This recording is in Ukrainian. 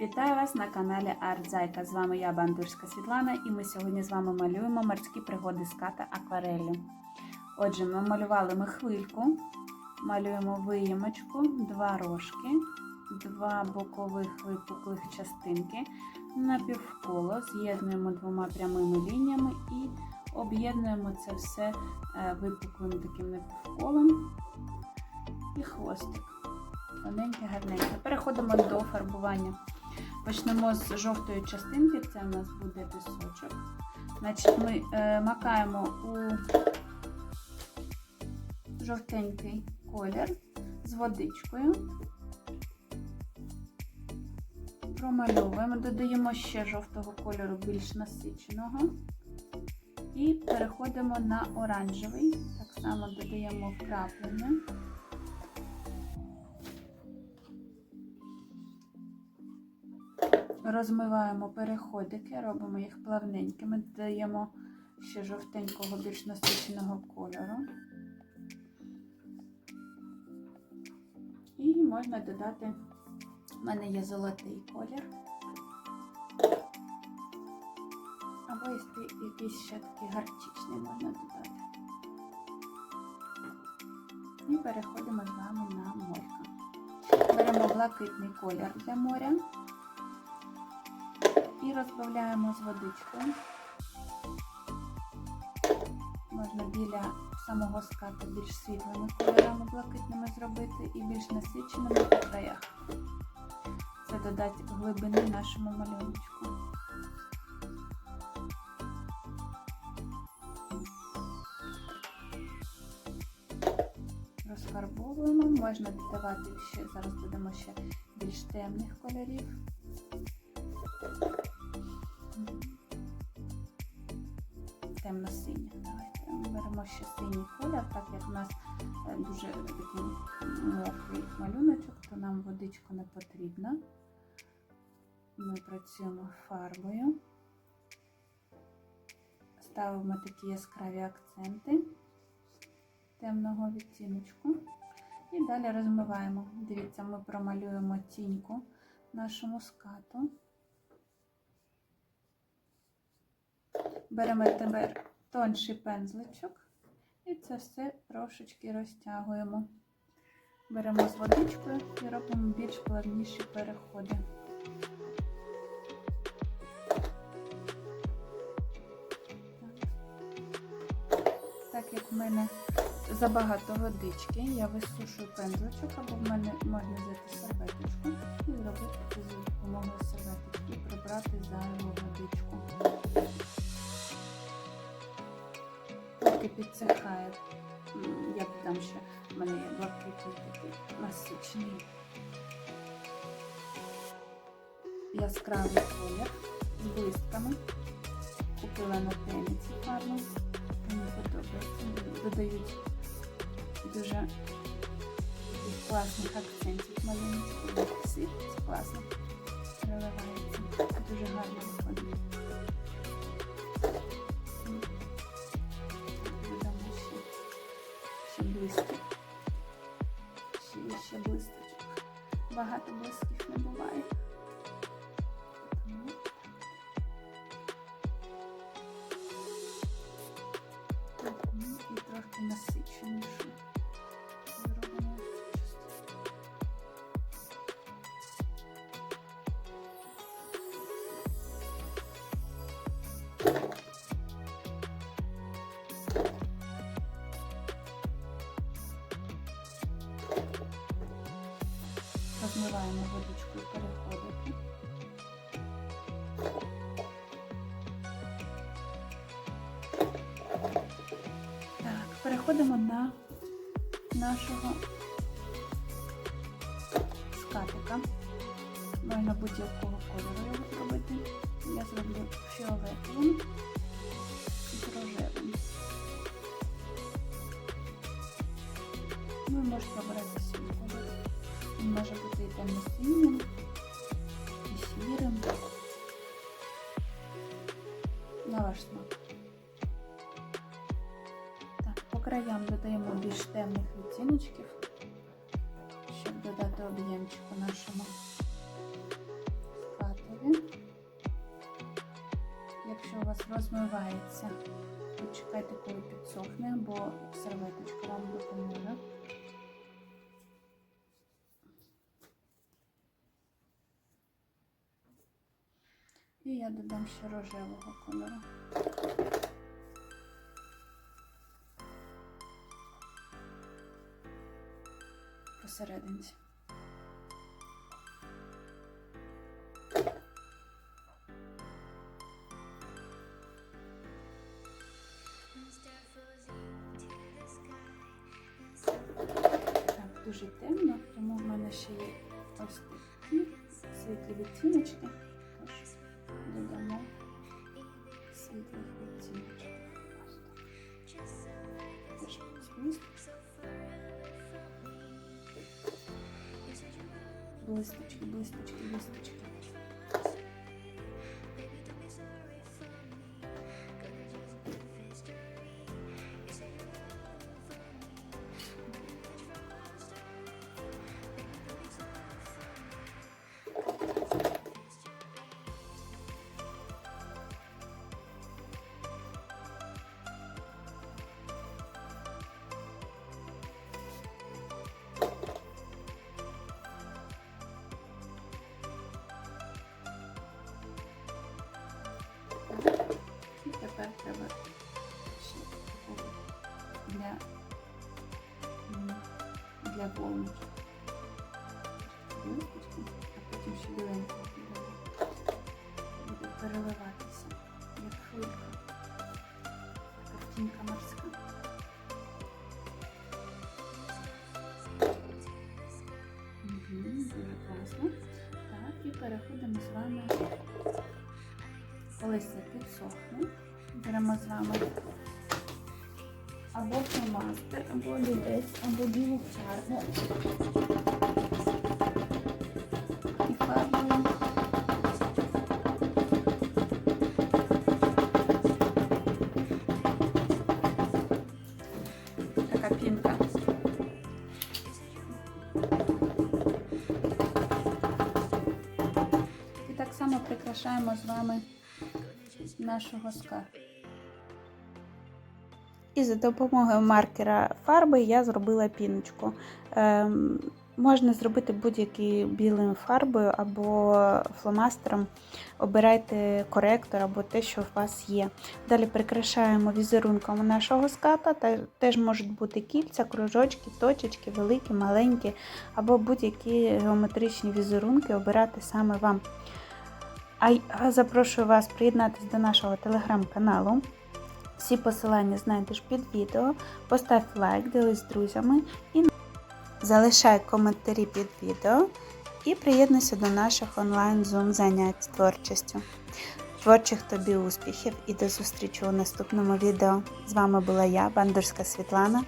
Вітаю вас на каналі Артзайка. З вами я, Бандурська Світлана, і ми сьогодні з вами малюємо морські пригоди з ката аквареллю. Отже, ми малювали ми хвильку, малюємо виємочку, два рожки, два бокових випуклих частинки, напівколо, з'єднуємо двома прямими лініями і об'єднуємо це все е, випуклим таким напівколом і хвостик. Тоненьке, гарненьке. Переходимо до фарбування. Почнемо з жовтої частинки, це у нас буде пісочок. Значить, Ми е, макаємо у жовтенький колір з водичкою, промальовуємо, додаємо ще жовтого кольору більш насиченого. І переходимо на оранжевий, так само додаємо вкраплення. Розмиваємо переходики, робимо їх плавненькими, додаємо ще жовтенького, більш насиченого кольору. І можна додати, в мене є золотий колір. Або якийсь ще такий гарчичний можна додати. І переходимо з вами на морька. Беремо блакитний колір для моря і розбавляємо з водичкою. Можна біля самого ската більш світлими кольорами блакитними зробити і більш насиченими по краях. Це додати глибини нашому малюночку. Розфарбовуємо, можна додавати ще, зараз додамо ще більш темних кольорів. Давайте беремо ще синій колір, так як у нас е, дуже такий мокрий малюночок, то нам водичку не потрібно. Ми працюємо фарбою, ставимо такі яскраві акценти темного відтіночку. І далі розмиваємо. Дивіться, ми промалюємо тіньку нашому скату. Беремо тепер тонший пензличок і це все трошечки розтягуємо. Беремо з водичкою і робимо більш плавніші переходи. Так як в мене забагато водички, я висушую пензличок, або в мене можна взяти серветочку і зробити за допомогою серветочки і прибрати зайву водичку. Поки підсихає, я там ще в мене є блакитний такий насичений яскравий колір з блистками. Купила на теміці гарну. Мені подобається. Додають дуже класних акцентів. Світ це класно переливається. Дуже гарно виходить. Ще блисточок. Багато близьких не буває. Тому і трошки насиченіше Розмиваємо водичкою переходики. Так, переходимо на нашого скатика. Можна будь-якого кольору його зробити. Я зроблю фіолетовим з рожевим. Ви можете обрати може бути і темно-синім, і сірим. На ваш смак. Так, По краям додаємо більш темних відтіночків, щоб додати об'ємчику нашому фатові. Якщо у вас розмивається, почекайте, коли підсохне, бо серветочка вам допоможе. І я додам ще рожевого кольору. Посерединці. Так, дуже темно, тому в мене ще є ось такі світлі відтіночки. світлих відтіночок. Ось Тепер треба ще для, для. Блискочки, а потім ще біленького додамо. Буде переливатися, як хвилька. Картинка морська. Мгм, Дуже класно. Так, і переходимо з вами коли все підсохне, беремо з вами або фломастер, або олівець, або білу фарбу. І фарбою. Така пінка. І так само прикрашаємо з вами нашого скарбу. І за допомогою маркера фарби я зробила піночку. Ем, можна зробити будь-якою білою фарбою або фломастером. Обирайте коректор або те, що у вас є. Далі прикрашаємо візерунком нашого ската. Та- Теж можуть бути кільця, кружочки, точечки, великі, маленькі, або будь-які геометричні візерунки обирати саме вам. А я запрошую вас приєднатися до нашого телеграм-каналу. Всі посилання знайдеш під відео. Постав лайк, ділись з друзями і залишай коментарі під відео і приєднуйся до наших онлайн-зум занять з творчістю. Творчих тобі успіхів і до зустрічі у наступному відео. З вами була я, Бандурська Світлана.